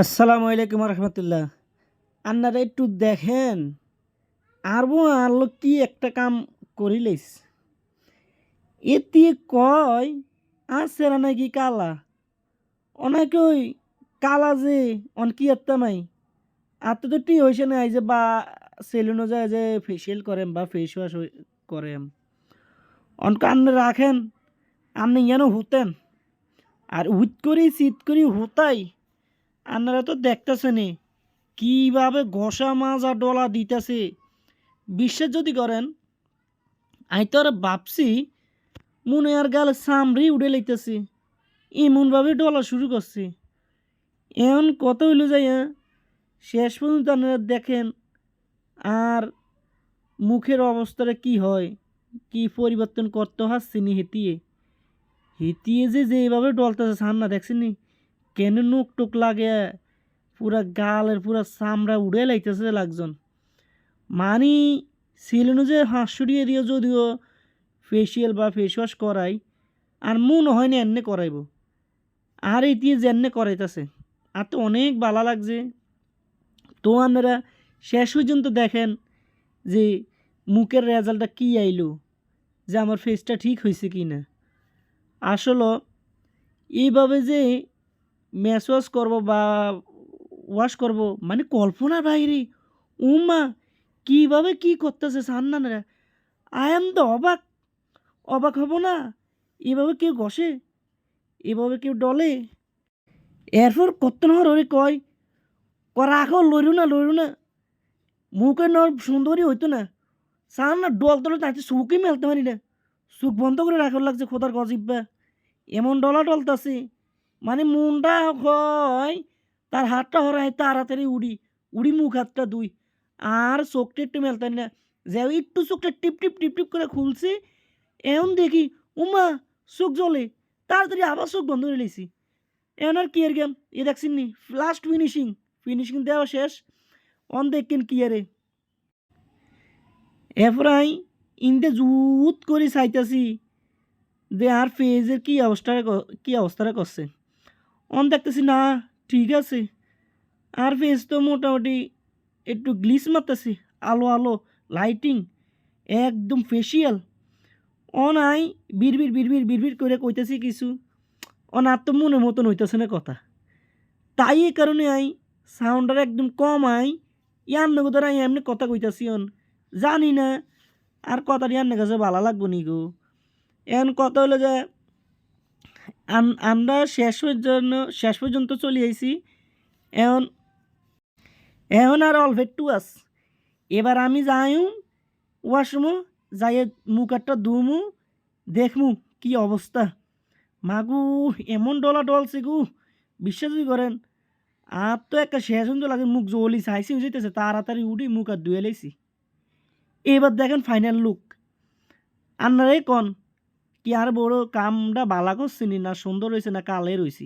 আসসালামু আলাইকুম রহমতুল্লাহ। আপনারা একটু দেখেন, আরবো আলো কি একটা কাম করিলেস। এতে কয় আর সেরা নাকি কালা? অনেকে ওই কালা যে, অন কি একটা নাই। আর তো টি হয়েছে না, এই যে বা সেলুনে যায় যে ফেসিয়াল করেন বা ফেস ওয়াশ করেন অনকে আপনি রাখেন আপনি যেন হুতেন। আর হুত করি, শীত করি হুতাই। আপনারা তো দেখতেছেনই, কীভাবে ঘষা মাজা ডলা দিতেছে। বিশ্বাস যদি করেন, আমি তো আর ভাবছি, মনে আর গাল সামরি উড়ে লইতেছি, এমনভাবে ডলা শুরু করছি। এমন কত হইল যাইয়া, শেষ পর্যন্ত আপনারা দেখেন, আর মুখের অবস্থাটা কি হয়, কি পরিবর্তন করতে হচ্ছে নি হেতিয়ে হেতিয়ে যে যেভাবে ডলতেছে, সামনা দেখছেনি কেন নুক টুক লাগে? পুরা গালের পুরা চামড়া উড়ে লাইতেছে লাগজন। মানি সিলেনু যে হাঁসুড়িয়ে দিয়ে যদিও ফেসিয়াল বা ফেস ওয়াশ করাই, আর মন হয় না এনে করাইব। আর এটিয়ে যেনে করাইতেছে, আর তো অনেক ভালো লাগছে। তো আপনারা শেষ পর্যন্ত দেখেন যে মুখের রেজাল্টটা কী আইলো, যে আমার ফেসটা ঠিক হয়েছে কি না আসলে এইভাবে যে ম্যাচ ওয়াশ করব বা ওয়াশ করব মানে কল্পনার বাইরে। উমা কীভাবে কী করতেছে সান্নানরা? আই এম তো অবাক। অবাক হব না। এভাবে কেউ ঘষে, এভাবে কেউ ডলে। এরপর কত নহর ওরে কয় রাখো লইরু না লইরু না। মুখে নর সুন্দরী হইতো না। সান না ডল তলে তাতে চুকই মেলতে পারি না। চুক বন্ধ করে রাখার লাগছে খোদার গজিব্বা এমন ডলা ডলতাছে। মানে মনটা হয়, তার হাতটা হরাই তাড়াতাড়ি উড়ি উড়ি মুখ হাতটা দুই। আর চোখটা একটু মেলতাম না, যে একটু চোখটা টিপ টিপ টিপ টিপ করে খুলছে এমন দেখি, উমা, চোখ জ্বলে, তাড়াতাড়ি আবার চোখ বন্ধ করে লেছি এমন আর কি আর গেম এ দেখছেন নি লাস্ট ফিনিশিং ফিনিশিং দেওয়া শেষ, অন দেখেন কি আরে এরপরাই ইনতে জুত করে চাইতাছি, যে আর ফেজের কি অবস্থা, কি অবস্থাটা করছে। অন দেখতেছি, না, ঠিক আছে। আর ফেস তো মোটামুটি একটু গ্লিস মারতেছে, আলো আলো লাইটিং একদম ফেসিয়াল অন আই বিড়বিড় বিড়বিড় বিড়বিড় করে কইতেছি কিছু। অন আর তো মনের মতন হইতেছে না কথা। তাই এই কারণে আই সাউন্ডার একদম কম আই, ইয়ার নগো ধর আই এমনি কথা কইতাছি অন। জানি না, আর কথাটি ইয়ার কাছে ভালো লাগবো নি গো। এখন কথা হলো যে আমরা শেষ পর্যন্ত শেষ পর্যন্ত চলে আইছি। এখন এখন আর অল্প একটু আস এবার আমি যাইম ওয়াশরুমও যাই মুখ একটা ধুমু, দেখমু কি অবস্থা। মাগু, এমন ডলা ডলছে গু বিশ্বাসই করেন। আর তো একটা শেষ পর্যন্ত লাগে, মুখ জ্বলি চাইছি যেতেছে তাড়াতাড়ি উঠি মুখ আর ধুয়ে লাইছি। এবার দেখেন ফাইনাল লুক আপনারাই কন কি আর বড় কামটা বালা করছিনি না সুন্দর হয়েছে না কালে রয়েছি